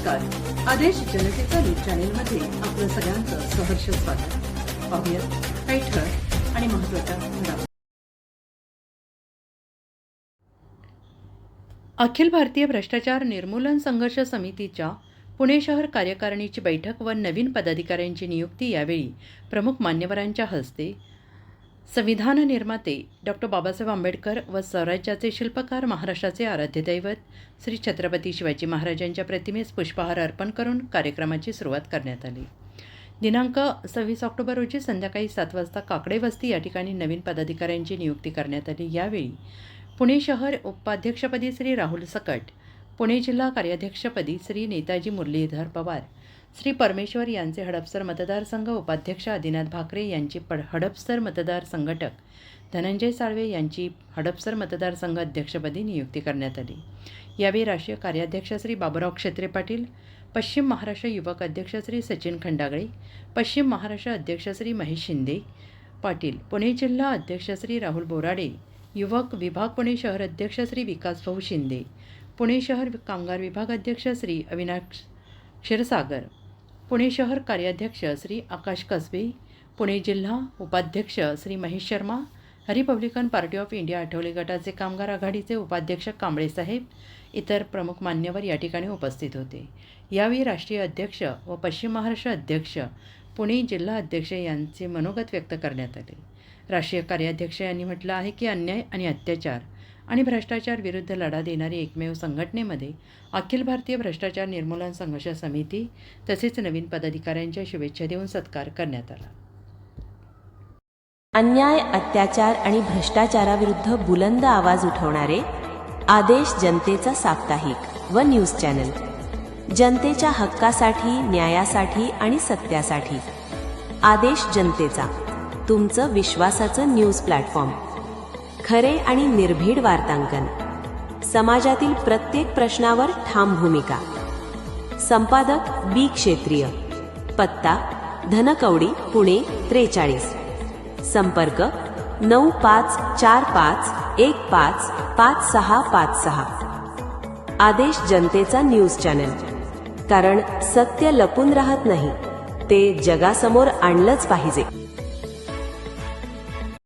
नमस्कार. आदेश जनतेचा न्यूज चॅनेलमध्ये आपलं सगळ्यांचं सहर्ष स्वागत. पाहूयात काही ठळक आणि महत्त्वाच्या घडामोडी. अखिल भारतीय भ्रष्टाचार निर्मूलन संघर्ष समितीच्या पुणे शहर कार्यकारिणीची बैठक व नवीन पदाधिकाऱ्यांची नियुक्ती यावेळी प्रमुख मान्यवरांच्या हस्ते संविधान निर्माते डॉक्टर बाबासाहेब आंबेडकर व स्वराज्याचे शिल्पकार महाराष्ट्राचे आराध्य दैवत श्री छत्रपती शिवाजी महाराजांच्या प्रतिमेस पुष्पहार अर्पण करून कार्यक्रमाची सुरुवात करण्यात आली. दिनांक सव्वीस ऑक्टोबर रोजी संध्याकाळी सात वाजता काकडे वस्ती या ठिकाणी नवीन पदाधिकाऱ्यांची नियुक्ती करण्यात आली. यावेळी पुणे शहर उपाध्यक्षपदी श्री राहुल सकट पुणे जिल्हा कार्याध्यक्षपदी श्री नेताजी मुरलीधर पवार श्री परमेश्वर यांचे हडपसर मतदारसंघ उपाध्यक्ष आदिनाथ भाकरे यांची पड हडपसर मतदार संघटक धनंजय साळवे यांची हडपसर मतदारसंघ अध्यक्षपदी नियुक्ती करण्यात आली. यावेळी राष्ट्रीय कार्याध्यक्ष श्री बाबुराव क्षेत्रे पाटील पश्चिम महाराष्ट्र युवक अध्यक्ष श्री सचिन खंडागळे पश्चिम महाराष्ट्र अध्यक्ष श्री महेश शिंदे पाटील पुणे जिल्हा अध्यक्ष श्री राहुल बोराडे युवक विभाग पुणे शहर अध्यक्ष श्री विकास भाऊ शिंदे पुणे शहर कामगार विभाग अध्यक्ष श्री अविनाश क्षीरसागर पुणे शहर कार्याध्यक्ष श्री आकाश कसबे पुणे जिल्हा उपाध्यक्ष Shri Mahesh Sharma Republican party of India Athawale गटाचे कामगार आघाडीचे उपाध्यक्ष कांबळे साहेब इतर प्रमुख मान्यवर या ठिकाणी उपस्थित होते. यावेळी राष्ट्रीय अध्यक्ष व पश्चिम महाराष्ट्र अध्यक्ष पुणे जिल्हा अध्यक्ष यांचे मनोगत व्यक्त करण्यात आले. राष्ट्रीय कार्याध्यक्ष यांनी म्हटलं आहे की अन्याय आणि अत्याचार आणि भ्रष्टाचार विरुद्ध लढा देणारी एकमेव संघटनेमध्ये अखिल भारतीय भ्रष्टाचार निर्मूलन संघर्ष समिती तसेच नवीन पदाधिकाऱ्यांच्या शुभेच्छा देऊन सत्कार करण्यात आला. अन्याय अत्याचार आणि भ्रष्टाचाराविरुद्ध बुलंद आवाज उठवणारे आदेश जनतेचा साप्ताहिक व न्यूज चॅनल. जनतेच्या हक्कासाठी न्यायासाठी आणि सत्यासाठी. आदेश जनतेचा तुमचं विश्वासाचं न्यूज प्लॅटफॉर्म. खरे आणि निर्भीड वार्तांकन. समाजातील प्रत्येक प्रश्नावर ठाम भूमिका. संपादक बी क्षेत्रीय. पत्ता धनकवडी पुणे त्रेचाळीस. संपर्क नऊ पाच चार पाच एक पाच पाच सहा पाच सहा. आदेश जनतेचा न्यूज चॅनल. कारण सत्य लपून राहत नाही. ते जगासमोर आणलंच पाहिजे.